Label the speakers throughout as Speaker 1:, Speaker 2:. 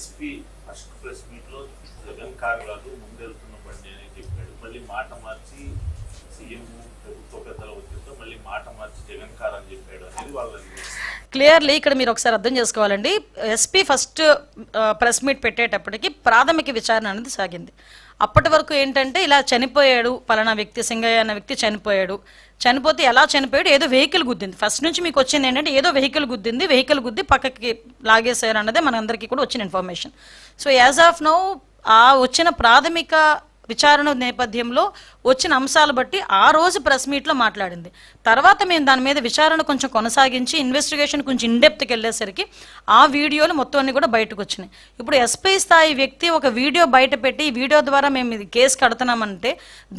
Speaker 1: SP first press మీట్లో Jagan car కాదు ముందెళ్తున్న బండి అని చెప్పాడు. మళ్ళీ మాట మార్చి సీఎం ప్రభుత్వ పెద్దల ఒత్తిడితో మళ్ళీ మాట మార్చి జగన్ కార్ అని చెప్పాడు అనేది వాళ్ళని
Speaker 2: క్లియర్లీ ఇక్కడ మీరు ఒకసారి అర్థం చేసుకోవాలండి. ఎస్పీ ఫస్ట్ ప్రెస్ మీట్ పెట్టేటప్పటికి ప్రాథమిక విచారణ అనేది సాగింది. అప్పటి వరకు ఏంటంటే ఇలా చనిపోయాడు పలానా వ్యక్తి సింగయ్య అన్న వ్యక్తి చనిపోయాడు. చనిపోతే ఎలా చనిపోయాడు? ఏదో వెహికల్ గుద్దింది. ఫస్ట్ నుంచి మీకు వచ్చింది ఏంటంటే ఏదో వెహికల్ గుద్దింది వెహికల్ గుద్ది పక్కకి లాగేశారు అన్నదే మనందరికీ కూడా వచ్చిన information. So as of now ఆ వచ్చిన ప్రాథమిక విచారణ నేపథ్యంలో వచ్చిన అంశాలు బట్టి ఆ రోజు ప్రెస్ మీట్లో మాట్లాడింది. తర్వాత మేము దాని మీద విచారణ కొంచెం కొనసాగించి ఇన్వెస్టిగేషన్ కొంచెం ఇన్డెప్త్కి వెళ్ళేసరికి ఆ వీడియోలు మొత్తం అన్ని కూడా బయటకు వచ్చినాయి. ఇప్పుడు ఎస్పీ స్థాయి వ్యక్తి ఒక వీడియో బయట పెట్టి ఈ వీడియో ద్వారా మేము ఇది కేసు కడుతున్నామంటే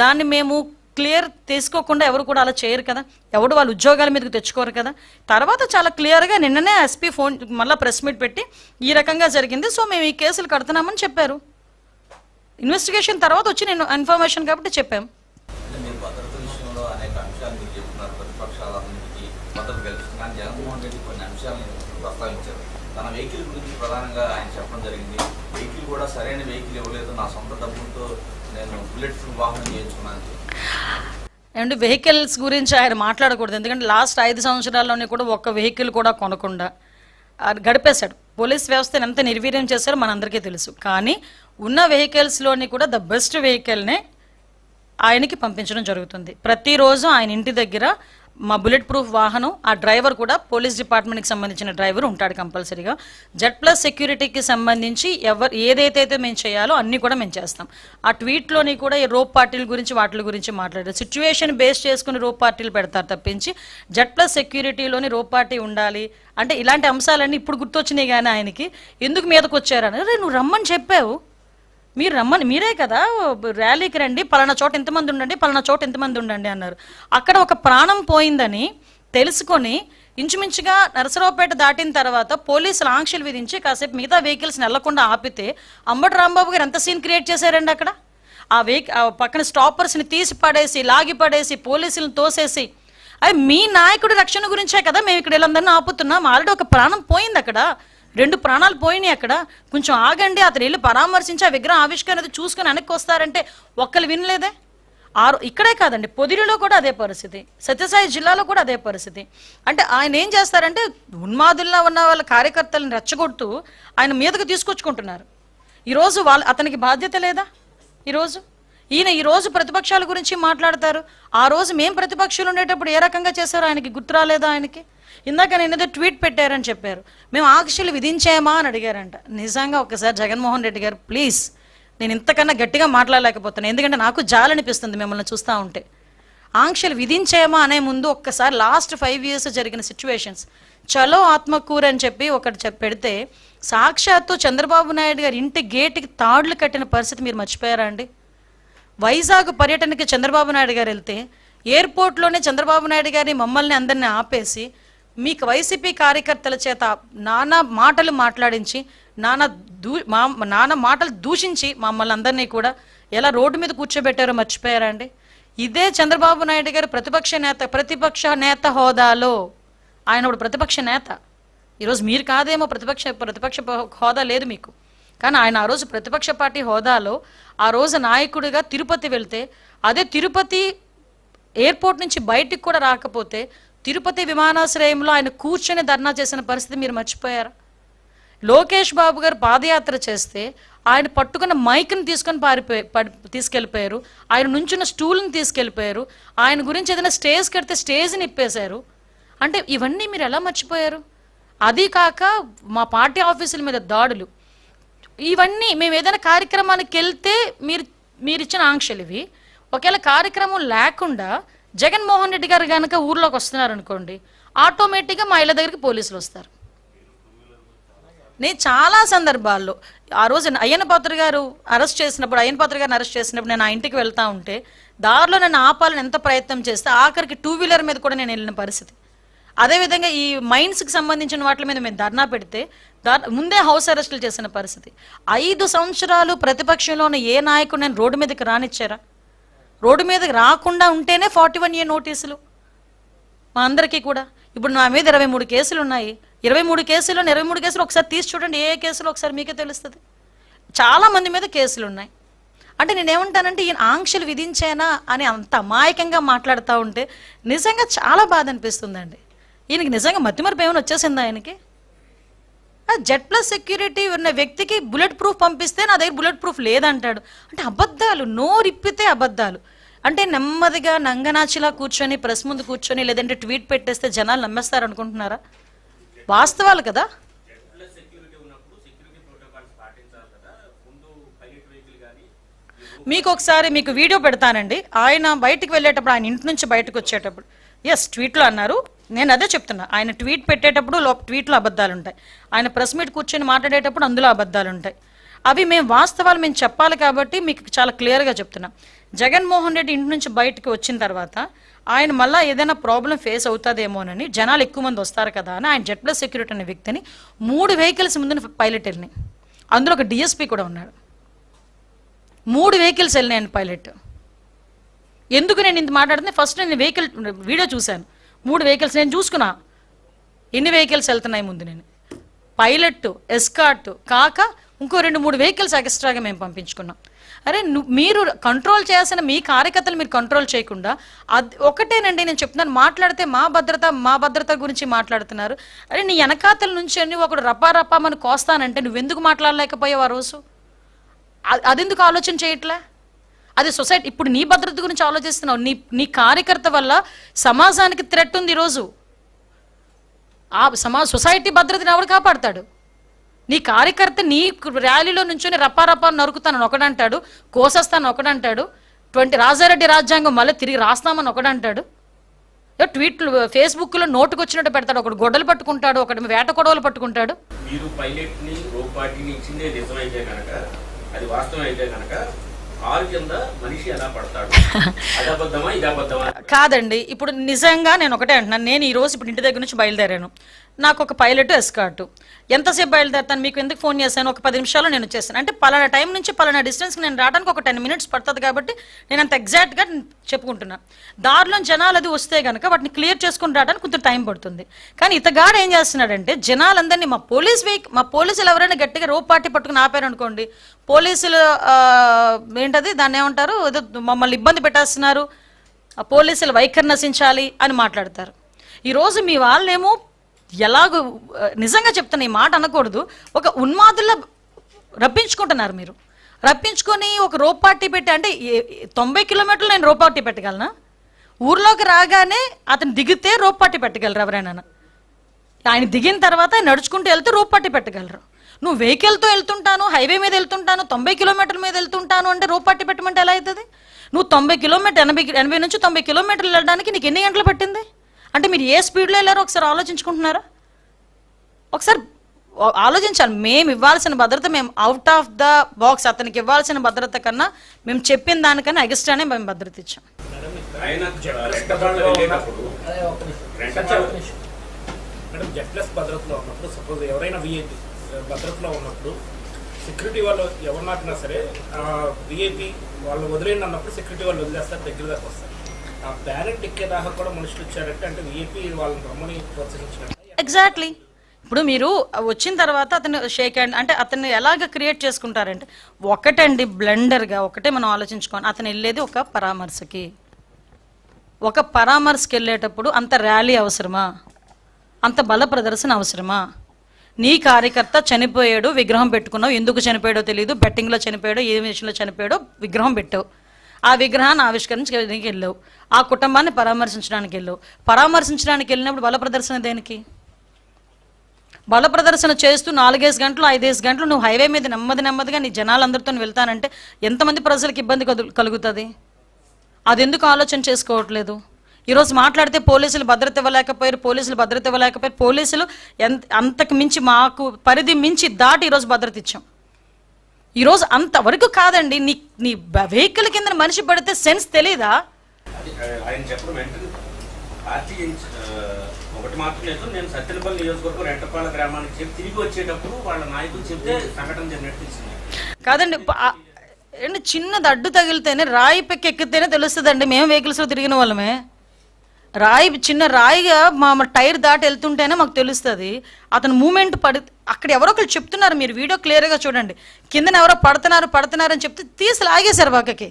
Speaker 2: దాన్ని మేము క్లియర్ తీసుకోకుండా ఎవరు కూడా అలా చేయరు కదా. ఎవడు వాళ్ళ ఉద్యోగాల మీదకి తెచ్చుకోరు కదా. తర్వాత చాలా క్లియర్గా నిన్ననే ఎస్పీ ఫోన్ మళ్ళీ ప్రెస్ మీట్ పెట్టి ఈ రకంగా జరిగింది. సో మేము ఈ కేసులు కడుతున్నామని చెప్పారు. ఇన్వెస్టిగేషన్ తర్వాత వచ్చిన ఇన్ఫర్మేషన్ కాబట్టి చెప్పాం.
Speaker 3: అంటే మీరు భద్రత విషయంలో అనేక అంశాలు మీరు చెప్తున్నారు ప్రతిపక్షాలన్నింటికి మద్దతు కల్పిస్తుంది కానీ జగన్మోహన్ రెడ్డి కొన్ని అంశాలను ప్రస్తావించారు. తన వెహికల్ గురించి ప్రధానంగా ఆయన చెప్పడం జరిగింది. వెహికల్ కూడా సరైన వెహికల్ ఇవ్వలేదు. నా సొంత డబ్బులతో నేను బుల్లెట్ ప్రూఫ్ వాహనం చేయించుకున్నాను. అని చెప్పి.
Speaker 2: అండ్ వెహికల్స్ గురించి ఆయన మాట్లాడకూడదు. ఎందుకంటే లాస్ట్ ఐదు సంవత్సరాల్లోనే కూడా ఒక్క వెహికల్ కూడా కొనకుండా గడిపేశాడు. పోలీస్ వ్యవస్థను ఎంత నిర్వీర్యం చేశారో మనందరికీ తెలుసు. కానీ ఉన్న వెహికల్స్లోని కూడా ద బెస్ట్ వెహికల్నే ఆయనకి పంపించడం జరుగుతుంది. ప్రతిరోజు ఆయన ఇంటి దగ్గర మా బుల్లెట్ ప్రూఫ్ వాహనం ఆ డ్రైవర్ కూడా పోలీస్ డిపార్ట్మెంట్కి సంబంధించిన డ్రైవర్ ఉంటాడు కంపల్సరీగా. జెడ్ ప్లస్ సెక్యూరిటీకి సంబంధించి ఎవరు ఏదైతే మేము చేయాలో అన్నీ కూడా మేము చేస్తాం. ఆ ట్వీట్లోని కూడా ఈ రోప్ పార్టీల గురించి వాటి గురించి మాట్లాడారు. సిచ్యువేషన్ బేస్ చేసుకుని రోప్ పార్టీలు పెడతారు తప్పించి జెడ్ ప్లస్ సెక్యూరిటీలోని రోప్ పార్టీ ఉండాలి. అంటే ఇలాంటి అంశాలన్నీ ఇప్పుడు గుర్తొచ్చినాయి కానీ ఆయనకి. ఎందుకు మీదకు వచ్చారని అరే నువ్వు రమ్మని చెప్పావు. మీరు రమ్మని మీరే కదా ర్యాలీకి రండి పలానా చోట ఎంతమంది ఉండండి పలానా చోట ఎంతమంది ఉండండి అన్నారు. అక్కడ ఒక ప్రాణం పోయిందని తెలుసుకొని ఇంచుమించుగా నరసరావుపేట దాటిన తర్వాత పోలీసులు ఆంక్షలు విధించి కాసేపు మిగతా వెహికల్స్ వెళ్ళకుండా ఆపితే అంబటి రాంబాబు గారు ఎంత సీన్ క్రియేట్ చేశారండి అక్కడ? ఆ వెహిక ఆ పక్కన స్టాపర్స్ని తీసి పడేసి లాగి పడేసి పోలీసులను తోసేసి. అవి మీ నాయకుడి రక్షణ గురించే కదా మేము ఇక్కడ వీళ్ళందరినీ ఆపుతున్నాం. ఆల్రెడీ ఒక ప్రాణం పోయింది అక్కడ. రెండు ప్రాణాలు పోయినాయి అక్కడ. కొంచెం ఆగండి అతను వెళ్ళి పరామర్శించి ఆ విగ్రహం ఆవిష్కరణ చూసుకుని వెనక్కి వస్తారంటే ఒక్కరు వినలేదే? ఆరు ఇక్కడే కాదండి పొదిరిలో కూడా అదే పరిస్థితి సత్యసాయి జిల్లాలో కూడా అదే పరిస్థితి. అంటే ఆయన ఏం చేస్తారంటే ఉన్మాదుల్లో ఉన్న వాళ్ళ కార్యకర్తలను రెచ్చగొడుతూ ఆయన మీదకు తీసుకొచ్చుకుంటున్నారు. ఈరోజు వాళ్ళ అతనికి బాధ్యత లేదా? ఈరోజు? ఈయన ఈరోజు ప్రతిపక్షాల గురించి మాట్లాడతారు. ఆ రోజు మేం ప్రతిపక్షులు ఉండేటప్పుడు ఏ రకంగా చేశారో? ఆయనకి గుర్తు రాలేదా ఆయనకి? ఇందాక నేను ఏదో ట్వీట్ పెట్టారని చెప్పారు. మేము ఆంక్షలు విధించామా అని అడిగారంట. నిజంగా ఒకసారి జగన్మోహన్ రెడ్డి గారు ప్లీజ్ నేను ఇంతకన్నా గట్టిగా మాట్లాడలేకపోతున్నాను ఎందుకంటే నాకు జాలనిపిస్తుంది మిమ్మల్ని చూస్తూ ఉంటే. ఆంక్షలు విధించామా అనే ముందు ఒక్కసారి లాస్ట్ ఫైవ్ ఇయర్స్ జరిగిన సిచ్యువేషన్స్. చలో ఆత్మకూర అని చెప్పి ఒకటి పెడితే సాక్షాత్తు చంద్రబాబు నాయుడు గారి ఇంటి గేటుకి తాడులు కట్టిన పరిస్థితి మీరు మర్చిపోయారా అండి? వైజాగ్ పర్యటనకి చంద్రబాబు నాయుడు గారు వెళ్తే ఎయిర్పోర్ట్లోనే చంద్రబాబు నాయుడు గారిని మమ్మల్ని అందరిని ఆపేసి మీకు వైసీపీ కార్యకర్తల చేత నానా మాటలు మాట్లాడించి నానా దూ మా నానా మాటలు దూషించి మమ్మల్ని అందరినీ కూడా ఎలా రోడ్డు మీద కూర్చోబెట్టారో మర్చిపోయారా అండి? ఇదే చంద్రబాబు నాయుడు గారు ప్రతిపక్ష నేత ప్రతిపక్ష నేత హోదాలో. ఆయన ఇప్పుడు ప్రతిపక్ష నేత. ఈరోజు మీరు కాదేమో ప్రతిపక్ష ప్రతిపక్ష హోదా లేదు మీకు. కానీ ఆయన ఆ రోజు ప్రతిపక్ష పార్టీ హోదాలో ఆ రోజు నాయకుడిగా తిరుపతి వెళ్తే అదే తిరుపతి ఎయిర్పోర్ట్ నుంచి బయటికి కూడా రాకపోతే తిరుపతి విమానాశ్రయంలో ఆయన కూర్చొని ధర్నా చేసిన పరిస్థితి మీరు మర్చిపోయారా? లోకేష్ బాబు గారు పాదయాత్ర చేస్తే ఆయన పట్టుకున్న మైక్ని తీసుకొని పారిపోయి పడి- తీసుకెళ్ళిపోయారు. ఆయన నుంచున్న స్టూల్ని తీసుకెళ్ళిపోయారు. ఆయన గురించి ఏదైనా స్టేజ్ కడితే స్టేజ్ని ఇప్పేశారు అంటే ఇవన్నీ మీరు ఎలా మర్చిపోయారు? అది కాక మా పార్టీ ఆఫీసుల మీద దాడులు. ఇవన్నీ మేము ఏదైనా కార్యక్రమానికి వెళ్తే మీరు మీరు ఇచ్చిన ఆంక్షలు ఇవి. ఒకవేళ కార్యక్రమం లేకుండా జగన్మోహన్ రెడ్డి గారు కనుక ఊర్లోకి వస్తున్నారు అనుకోండి ఆటోమేటిక్గా మా ఇళ్ళ దగ్గరికి పోలీసులు వస్తారు. నేను చాలా సందర్భాల్లో ఆ రోజు అయ్యన్న పాత్ర గారు అరెస్ట్ చేసినప్పుడు అయ్యన్న పాత్ర గారిని అరెస్ట్ చేసినప్పుడు నేను ఆ ఇంటికి వెళ్తా ఉంటే దారిలో నన్ను ఆపాలని ఎంత ప్రయత్నం చేస్తే ఆఖరికి టూ వీలర్ మీద కూడా నేను వెళ్ళిన పరిస్థితి. అదేవిధంగా ఈ మైన్స్కి సంబంధించిన వాటి మీద మేము ధర్నా పెడితే ముందే హౌస్ అరెస్టులు చేసిన పరిస్థితి. ఐదు సంవత్సరాలు ప్రతిపక్షంలో ఉన్న ఏ నాయకుడు నేను రోడ్డు మీదకి రానిచ్చారా? రోడ్డు మీదకి రాకుండా ఉంటేనే ఫార్టీ వన్ ఏ నోటీసులు. మా అందరికీ కూడా. ఇప్పుడు నా మీద ఇరవై మూడు కేసులు ఉన్నాయి ఇరవై మూడు కేసులు ఇరవై మూడు కేసులు ఒకసారి తీసి చూడండి ఏ కేసులు ఒకసారి మీకే తెలుస్తుంది. చాలా మంది మీద కేసులు ఉన్నాయి అంటే నేనేమంటానంటే ఈయన ఆంక్షలు విధించానా అని అంత అమాయకంగా మాట్లాడుతూ ఉంటే నిజంగా చాలా బాధ అనిపిస్తుందండి. ఈయనకి నిజంగా మతిమరపు ఏమైనా వచ్చేసిందా ఆయనకి? జెడ్ ప్లస్ సెక్యూరిటీ ఉన్న వ్యక్తికి బుల్లెట్ ప్రూఫ్ పంపిస్తే నా దగ్గర బుల్లెట్ ప్రూఫ్ లేదంటాడు. అంటే అబద్ధాలు నోరిప్పితే అబద్ధాలు. అంటే నెమ్మదిగా నంగనాచిలా కూర్చొని ప్రెస్ ముందు కూర్చొని లేదంటే ట్వీట్ పెట్టేస్తే జనాలు నమ్మేస్తారు అనుకుంటున్నారా వాస్తవాలు కదా. మీకు ఒకసారి మీకు వీడియో పెడతానండి. ఆయన బయటికి వెళ్ళేటప్పుడు ఆయన ఇంటి నుంచి బయటకు వచ్చేటప్పుడు. ఎస్ ట్వీట్లో అన్నారు. నేను అదే చెప్తున్నా. ఆయన ట్వీట్ పెట్టేటప్పుడు లో ట్వీట్లో అబద్ధాలు ఉంటాయి ఆయన ప్రెస్ మీట్ కూర్చొని మాట్లాడేటప్పుడు అందులో అబద్ధాలు ఉంటాయి అవి మేము వాస్తవాలు మేము చెప్పాలి కాబట్టి మీకు చాలా క్లియర్గా చెప్తున్నాం. జగన్మోహన్ రెడ్డి ఇంటి నుంచి బయటకు వచ్చిన తర్వాత ఆయన మళ్ళీ ఏదైనా ప్రాబ్లం ఫేస్ అవుతుందేమోనని జనాలు ఎక్కువ మంది వస్తారు కదా అని ఆయన జెడ్ ప్లస్ సెక్యూరిటీ అనే వ్యక్తిని మూడు వెహికల్స్ ముందు పైలట్ వెళ్ళినాయి అందులో ఒక డిఎస్పీ కూడా ఉన్నాడు. మూడు వెహికల్స్ వెళ్ళినాయండి పైలట్. ఎందుకు నేను ఇంత మాట్లాడుతుంది ఫస్ట్ నేను వెహికల్ వీడియో చూశాను. మూడు వెహికల్స్ నేను చూసుకున్నా. ఎన్ని వెహికల్స్ వెళ్తున్నాయి ముందు నేను? పైలట్ ఎస్కాట్ కాక ఇంకో రెండు మూడు వెహికల్స్ ఎక్స్ట్రాగా మేము పంపించుకున్నాం. అరే మీరు కంట్రోల్ చేయాల్సిన మీ కార్యకర్తలు మీరు కంట్రోల్ చేయకుండా అది ఒకటేనండి నేను చెప్తున్నాను మాట్లాడితే మా భద్రత మా భద్రత గురించి మాట్లాడుతున్నారు. అరే నీ వెనకాతల నుంచి అన్ని ఒకడు రపా రపా మన కోస్తానంటే నువ్వెందుకు మాట్లాడలేకపోయావు ఆ రోజు? అది అదెందుకు ఆలోచన చేయట్లే? అది సొసైటీ ఇప్పుడు నీ భద్రత గురించి ఆలోచిస్తున్నావు నీ నీ కార్యకర్త వల్ల సమాజానికి థ్రెట్ ఉంది ఈరోజు ఆ సమా సొసైటీ భద్రతని ఎవడు కాపాడతాడు? నీ కార్యకర్త నీ ర్యాలీలో నుంచొని రప్పా రప్పా నరుకుతానని ఒకడంటాడు కోసేస్తాను ఒకడంటాడు ట్వంటీ రాజారెడ్డి రాజ్యాంగం మళ్ళీ తిరిగి రాస్తామని ఒకడంటాడు. ట్వీట్లు ఫేస్బుక్లో నోటుకు వచ్చినట్టు పెడతాడు ఒకడు గొడ్డలు పట్టుకుంటాడు ఒకటి వేట కొడవలు పట్టుకుంటాడు.
Speaker 4: మీరు పైలట్ని రోప్ పార్టీని ఇచ్చిందే నిజమైతే కనుక అది వాస్తవం అయితే కనుక
Speaker 2: కాదండి ఇప్పుడు నిజంగా నేను ఒకటే అంటున్నాను నేను ఈ రోజు ఇప్పుడు ఇంటి దగ్గర నుంచి బయలుదేరాను. నాకు ఒక పైలట్ ఎస్కార్ట్. ఎంతసేపు బయలుదేరుతాను? మీకు ఎందుకు ఫోన్ చేశాను? ఒక పది నిమిషాలు నేను వచ్చేసాను అంటే పలానా టైం నుంచి పలానా డిస్టెన్స్కి నేను రావడానికి ఒక టెన్ మినిట్స్ పడుతుంది కాబట్టి నేను అంత ఎగ్జాక్ట్గా చెప్పుకుంటున్నాను దారిలో జనాలు అది వస్తే కనుక వాటిని క్లియర్ చేసుకుని రావడానికి కొంచెం టైం పడుతుంది. కానీ ఇతగాడు ఏం చేస్తున్నాడంటే జనాలందరినీ మా పోలీస్ వెహిక్ మా పోలీసులు ఎవరైనా గట్టిగా రోప్ పార్టీ పట్టుకుని ఆపారనుకోండి పోలీసులు ఏంటది? దాన్ని ఏమంటారు? ఏదో మమ్మల్ని ఇబ్బంది పెట్టేస్తున్నారు. ఆ పోలీసులు వైఖరి నశించాలి అని మాట్లాడతారు. ఈరోజు మీ వాళ్ళేమో ఎలాగో నిజంగా చెప్తున్నా ఈ మాట అనకూడదు. ఒక ఉన్మాదుల రప్పించుకుంటున్నారు మీరు. రప్పించుకొని ఒక రూపాటి పెట్టి అంటే ఏ- తొంభై కిలోమీటర్లు నేను రోప్ పెట్టగలనా? ఊర్లోకి రాగానే అతను దిగితే రోప్ పెట్టగలరు ఎవరైనా? ఆయన దిగిన తర్వాత నడుచుకుంటూ వెళ్తే రోప్ పెట్టగలరు? నువ్వు వెహికల్తో వెళ్తుంటాను హైవే మీద వెళ్తుంటాను తొంభై కిలోమీటర్ల మీద వెళ్తుంటాను అంటే రూపాటి పెట్టమంటే ఎలా అవుతుంది? నువ్వు తొంభై కిలోమీటర్ ఎనభై ఎనభై నుంచి తొంభై కిలోమీటర్లు వెళ్ళడానికి నీకు ఎన్ని గంటలు పట్టింది? అంటే మీరు ఏ స్పీడ్లో వెళ్ళారో ఒకసారి ఆలోచించుకుంటున్నారా? ఒకసారి ఆలోచించాలి. మేము ఇవ్వాల్సిన భద్రత మేము అవుట్ ఆఫ్ ద బాక్స్ అతనికి ఇవ్వాల్సిన భద్రత కన్నా మేము చెప్పిన దానికన్నా ఎగస్ట్రానే మేము భద్రత ఇచ్చాం.
Speaker 5: భద్రతలో ఉన్నప్పుడు సపోజ్ ఎవరైనా విఐపి భద్రతలో ఉన్నప్పుడు సెక్యూరిటీ వాళ్ళు ఎవరు నాటినా సరే విఐపి వాళ్ళు వదిలేండి అన్నప్పుడు సెక్యూరిటీ వాళ్ళు వదిలేస్తారు దగ్గర దాకా వస్తారు. ఆ బ్యాలెట్ ఎక్కే దాకా కూడా మనుషులు వచ్చారంటే అంటే విఐపి వాళ్ళని రమ్మని ప్రోత్సహించారు
Speaker 2: ఎగ్జాక్ట్లీ ఇప్పుడు మీరు వచ్చిన తర్వాత అతను షేక్ హ్యాండ్ అంటే అతన్ని ఎలాగ క్రియేట్ చేసుకుంటారంటే ఒకటండి బ్లెండర్గా ఒకటే మనం ఆలోచించుకోండి అతను వెళ్ళేది ఒక పరామర్శకి. ఒక పరామర్శకి వెళ్ళేటప్పుడు అంత ర్యాలీ అవసరమా? అంత బల ప్రదర్శన అవసరమా? నీ కార్యకర్త చనిపోయాడు విగ్రహం పెట్టుకున్నావు ఎందుకు చనిపోయాడో తెలియదు బెట్టింగ్లో చనిపోయాడో ఏ విషయంలో చనిపోయాడో విగ్రహం పెట్టావు. ఆ విగ్రహాన్ని ఆవిష్కరించడానికి వెళ్ళావు. ఆ కుటుంబాన్ని పరామర్శించడానికి వెళ్ళావు. పరామర్శించడానికి వెళ్ళినప్పుడు బల ప్రదర్శన దేనికి? బల ప్రదర్శన చేస్తూ నాలుగేసి గంటలు ఐదేసి గంటలు నువ్వు హైవే మీద నెమ్మది నెమ్మదిగా నీ జనాలందరితో వెళ్తానంటే ఎంతమంది ప్రజలకు ఇబ్బంది కలుగుతుంది? అది ఎందుకు ఆలోచన చేసుకోవట్లేదు? ఈరోజు మాట్లాడితే పోలీసులు భద్రత ఇవ్వలేకపోయారు పోలీసులు భద్రత ఇవ్వలేకపోయారు పోలీసులు ఎంత అంతకు మించి మాకు పరిధి మించి దాటి ఈరోజు భద్రత ఇచ్చాం. ఈరోజు అంతవరకు కాదండి నీ నీ వెహికల్ కింద మనిషి పడితే సెన్స్ తెలీదా?
Speaker 4: ఆయన చెప్పడం పార్టీ ఒకటి మాత్రం లేదు నేను సత్యనపల్లి నియోజకవర్గం రెంటపాల గ్రామానికి చెప్పి తిరిగి వచ్చేటప్పుడు వాళ్ళ నాయకులు చెప్తే సంఘటన జరిగినట్టు
Speaker 2: కాదండి చిన్నది అడ్డు తగిలితేనే రాయి పెక్కి ఎక్కితేనే తెలుస్తుందండి మేము వెహికల్స్లో తిరిగిన వాళ్ళమే. రాయి చిన్న రాయిగా మా టైర్ దాటి వెళ్తుంటేనే మాకు తెలుస్తుంది. అతను మూమెంట్ పడి అక్కడ ఎవరో ఒకరు చెప్తున్నారు మీరు వీడియో క్లియర్గా చూడండి. కిందన ఎవరో పడుతున్నారు పడుతున్నారు అని చెప్తే తీసి లాగేశారు పక్కకి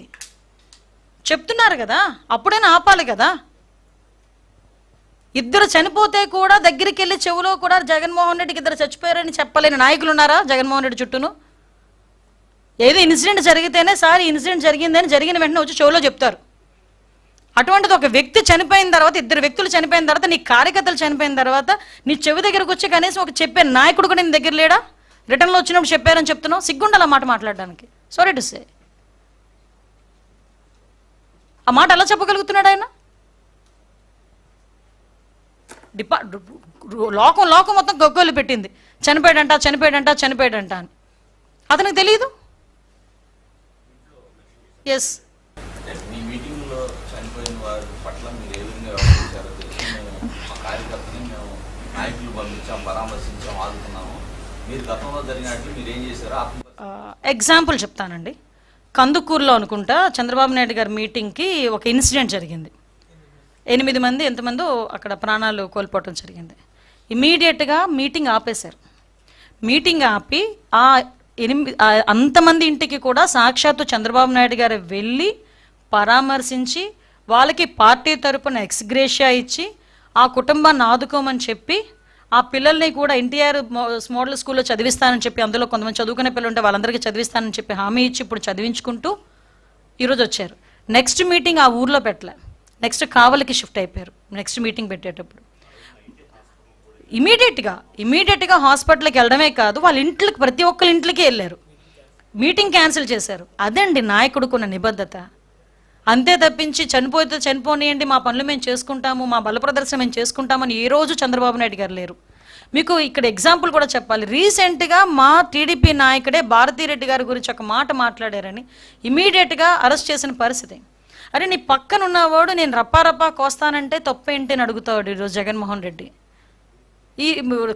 Speaker 2: చెప్తున్నారు కదా అప్పుడైనా ఆపాలి కదా. ఇద్దరు చనిపోతే కూడా దగ్గరికి వెళ్ళి చెవులో కూడా జగన్మోహన్ రెడ్డికి ఇద్దరు చచ్చిపోయారని చెప్పలేని నాయకులు ఉన్నారా జగన్మోహన్ రెడ్డి చుట్టూను? ఏదో ఇన్సిడెంట్ జరిగితేనే సార్ ఇన్సిడెంట్ జరిగిందని జరిగిన వెంటనే వచ్చి చెవులో చెప్తారు. అటువంటిది ఒక వ్యక్తి చనిపోయిన తర్వాత ఇద్దరు వ్యక్తులు చనిపోయిన తర్వాత నీ కార్యకర్తలు చనిపోయిన తర్వాత నీ చెవి దగ్గరకు వచ్చి కనీసం ఒక చెప్పే నాయకుడు కూడా నీ దగ్గర లేడా? రిటర్న్లో వచ్చినప్పుడు చెప్పారని చెప్తున్నావు? సిగ్గుండాలి ఆ మాట మాట్లాడడానికి. సారీ టు సే ఆ మాట ఎలా చెప్పగలుగుతున్నాడు ఆయన? డిపా లోకం లోకం మొత్తం గొగ్గోలు పెట్టింది. చనిపోయాడంట చనిపోయాడంట చనిపోయాడంట అని. అతనికి తెలియదు ఎస్
Speaker 3: అంటే మీ మీటింగ్లో చనిపోయిన వారి పట్ల మీరు ఏ విధంగా వ్యవహరించారో తెలిసి మేము మా కార్యకర్తని మేము నాయకులు పంపించాం పరామర్శించాం ఆదుకున్నాము. మీరు గతంలో జరిగినట్లు మీరు ఏం చేశారో
Speaker 2: ఎగ్జాంపుల్ చెప్తానండి. కందుకూరులో అనుకుంటా చంద్రబాబు నాయుడు గారి మీటింగ్కి ఒక ఇన్సిడెంట్ జరిగింది. ఎనిమిది మంది ఎంతమందో అక్కడ ప్రాణాలు కోల్పోవటం జరిగింది. ఇమీడియట్గా మీటింగ్ ఆపేశారు. మీటింగ్ ఆపి ఆ ఎనిమిది అంతమంది ఇంటికి కూడా సాక్షాత్తు చంద్రబాబు నాయుడు గారు వెళ్ళి పరామర్శించి వాళ్ళకి పార్టీ తరపున ఎక్స్గ్రేషియా ఇచ్చి ఆ కుటుంబాన్ని ఆదుకోమని చెప్పి ఆ పిల్లల్ని కూడా ఎన్టీఆర్ మోడల్ స్కూల్లో చదివిస్తానని చెప్పి అందులో కొంతమంది చదువుకునే పిల్లలు ఉంటే వాళ్ళందరికీ చదివిస్తానని చెప్పి హామీ ఇచ్చి ఇప్పుడు చదివించుకుంటూ ఈరోజు వచ్చారు. నెక్స్ట్ మీటింగ్ ఆ ఊర్లో పెట్టలే. నెక్స్ట్ కావలికి షిఫ్ట్ అయిపోయారు. నెక్స్ట్ మీటింగ్ పెట్టేటప్పుడు. ఇమీడియట్గా ఇమీడియట్గా హాస్పిటల్కి వెళ్ళడమే కాదు వాళ్ళ ఇంట్లోకి ప్రతి ఒక్కరి ఇంట్లోకి వెళ్ళారు. మీటింగ్ క్యాన్సిల్ చేశారు. అదండి నాయకుడుకున్న నిబద్ధత. అంతే తప్పించి చనిపోతే చనిపోనియండి మా పనులు మేము చేసుకుంటాము మా బల ప్రదర్శన మేము చేసుకుంటామని ఏ రోజు చంద్రబాబు నాయుడు గారు లేరు. మీకు ఇక్కడ ఎగ్జాంపుల్ కూడా చెప్పాలి. రీసెంట్గా మా టీడీపీ నాయకుడే భారతీరెడ్డి గారి గురించి ఒక మాట మాట్లాడారని ఇమీడియట్గా అరెస్ట్ చేసిన పరిస్థితి. అరే నీ పక్కన ఉన్నవాడు నేను రప్పారప్పా కోస్తానంటే కోస్తానంటే తప్పేంటి అని అడుగుతాడు ఈరోజు జగన్మోహన్ రెడ్డి. ఈ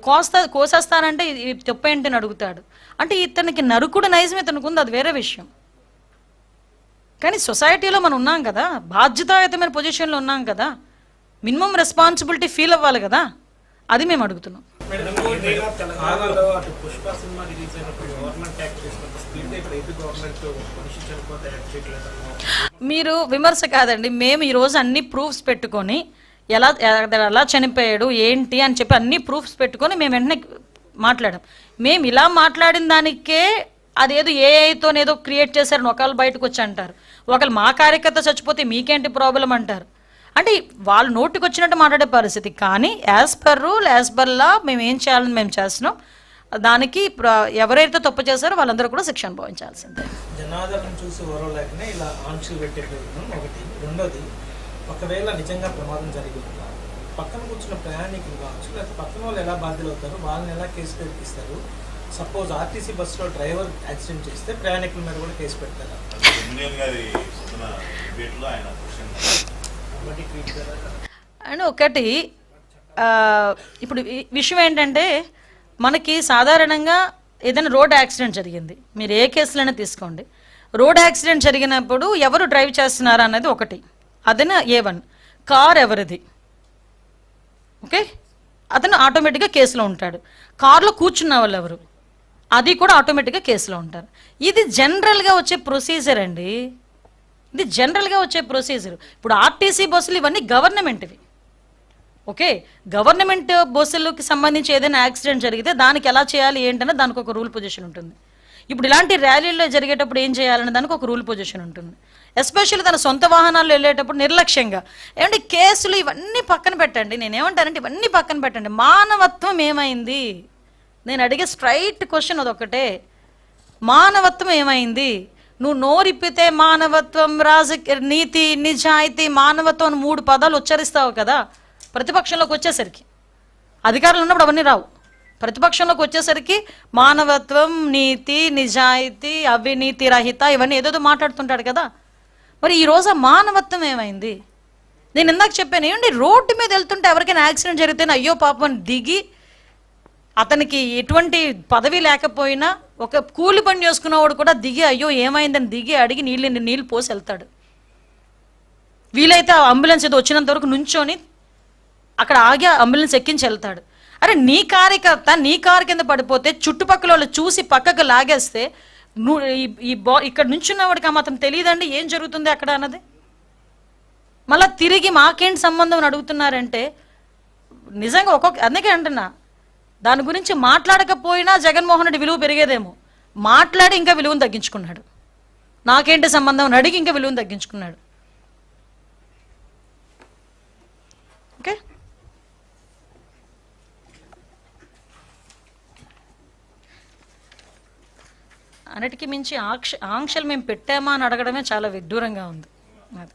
Speaker 2: కోస్తా కోసేస్తానంటే ఇది తప్పేంటి అని అడుగుతాడు. అంటే ఇతనికి నరుకుడు నైజం ఇతనికి ఉంది అది వేరే విషయం. కానీ సొసైటీలో మనం ఉన్నాం కదా బాధ్యతాయుతమైన పొజిషన్లో ఉన్నాం కదా మినిమం రెస్పాన్సిబిలిటీ ఫీల్ అవ్వాలి కదా అది మేము అడుగుతున్నాం. మీరు విమర్శ కాదండి మేము ఈరోజు అన్ని ప్రూఫ్స్ పెట్టుకొని ఎలా ఎలా చనిపోయాడు ఏంటి అని చెప్పి అన్ని ప్రూఫ్స్ పెట్టుకొని మేము వెంటనే మాట్లాడాం. మేము ఇలా మాట్లాడిన దానికే అదేదో ఏఐతోనేదో క్రియేట్ చేశారని ఒకళ్ళు బయటకు వచ్చి అంటారు. ఒకళ్ళు మా కార్యకర్త చచ్చిపోతే మీకేంటి ప్రాబ్లం అంటారు. అంటే వాళ్ళు నోటికి వచ్చినట్టు మాట్లాడే పరిస్థితి. కానీ as per rule as per law మేము ఏం చేయాలని మేము చేస్తున్నాం. దానికి ఎవరైతే తప్పు చేశారో వాళ్ళందరూ కూడా శిక్ష అనుభవించాల్సిందే.
Speaker 6: జనాదరణ చూసి ఓరవలేకనే ఇలా ఆంక్షలు పెట్టేటం ఒకటి. రెండోది ఒకవేళ నిజంగా ప్రమాదం జరిగింది పక్కన కూర్చున్న ప్రయాణికులు కావచ్చు లేకపోతే పక్కన వాళ్ళు ఎలా బాధ్యులు అవుతారు వాళ్ళని ఎలా కేసు పెట్టిస్తారు సపోజ్ ఆర్టీసీ బస్సులో డ్రైవర్ యాక్సిడెంట్ చేస్తే ప్రయాణికుల మీద కూడా కేసు పెడతారు.
Speaker 2: అండ్ ఒకటి ఇప్పుడు విషయం ఏంటంటే మనకి సాధారణంగా ఏదైనా రోడ్ యాక్సిడెంట్ జరిగింది. మీరు ఏ కేసులైనా తీసుకోండి. రోడ్ యాక్సిడెంట్ జరిగినప్పుడు ఎవరు డ్రైవ్ చేస్తున్నారు అన్నది ఒకటి. అదన ఏ వన్. కార్ ఎవరిది? ఓకే? అతను ఆటోమేటిక్గా కేసులో ఉంటాడు. కార్లో కూర్చున్న వాళ్ళు ఎవరు? అది కూడా ఆటోమేటిక్గా కేసులో ఉంటారు. ఇది జనరల్గా వచ్చే ప్రొసీజర్ అండి. ఇది జనరల్గా వచ్చే ప్రొసీజర్ ఇప్పుడు ఆర్టీసీ బస్సులు ఇవన్నీ గవర్నమెంట్వి ఓకే? గవర్నమెంట్ బస్సులకి సంబంధించి ఏదైనా యాక్సిడెంట్ జరిగితే దానికి ఎలా చేయాలి ఏంటనే దానికి ఒక రూల్ పొజిషన్ ఉంటుంది. ఇప్పుడు ఇలాంటి ర్యాలీల్లో జరిగేటప్పుడు ఏం చేయాలనే దానికి ఒక రూల్ పొజిషన్ ఉంటుంది. ఎస్పెషల్లీ తన సొంత వాహనాల్లో వెళ్ళేటప్పుడు నిర్లక్ష్యంగా. ఏమంటే కేసులు ఇవన్నీ పక్కన పెట్టండి. నేనేమంటానంటే ఇవన్నీ పక్కన పెట్టండి. మానవత్వం ఏమైంది? నేను అడిగే స్ట్రైట్ క్వశ్చన్ అదొకటే మానవత్వం ఏమైంది? నువ్వు నోరిప్పితే మానవత్వం రాజ నీతి నిజాయితీ మానవత్వం అని మూడు పదాలు ఉచ్చరిస్తావు కదా ప్రతిపక్షంలోకి వచ్చేసరికి. అధికారులు ఉన్నప్పుడు అవన్నీ రావు. ప్రతిపక్షంలోకి వచ్చేసరికి మానవత్వం నీతి నిజాయితీ అవినీతి రహిత ఇవన్నీ ఏదేదో మాట్లాడుతుంటాడు కదా. మరి ఈరోజు మానవత్వం ఏమైంది? నేను ఇందాక చెప్పాను ఏమండి రోడ్డు మీద వెళ్తుంటే ఎవరికైనా యాక్సిడెంట్ జరిగితే అయ్యో పాపం దిగి అతనికి ఎటువంటి పదవి లేకపోయినా ఒక కూలి పని చేసుకున్నవాడు కూడా దిగి అయ్యో ఏమైందని? దిగి అడిగి నీళ్ళు నీళ్ళు పోసి వెళ్తాడు. వీలైతే ఆ అంబులెన్స్ ఏదో వచ్చినంత వరకు నుంచొని అక్కడ ఆగి అంబులెన్స్ ఎక్కించి వెళ్తాడు. అరే నీ కార్యకర్త నీ కారు కింద పడిపోతే చుట్టుపక్కల వాళ్ళు చూసి పక్కకు లాగేస్తే నువ్వు ఈ- బా ఇక్కడ నుంచున్నవాడికి ఆ మాత్రం తెలియదండి ఏం జరుగుతుంది అక్కడ అన్నది? మళ్ళీ తిరిగి మాకేంటి సంబంధం అని అడుగుతున్నారంటే నిజంగా ఒక్కొక్క అందుకే అంటున్నా దాని గురించి మాట్లాడకపోయినా జగన్మోహన్ రెడ్డి విలువ పెరిగేదేమో. మాట్లాడి ఇంకా విలువను తగ్గించుకున్నాడు. నాకేంటి సంబంధం? అని అడిగి ఇంకా విలువను తగ్గించుకున్నాడు. ఓకే? అన్నిటికీ మించి ఆక్ష ఆంక్షలు మేము పెట్టామా అని అడగడమే చాలా విడ్డూరంగా ఉంది.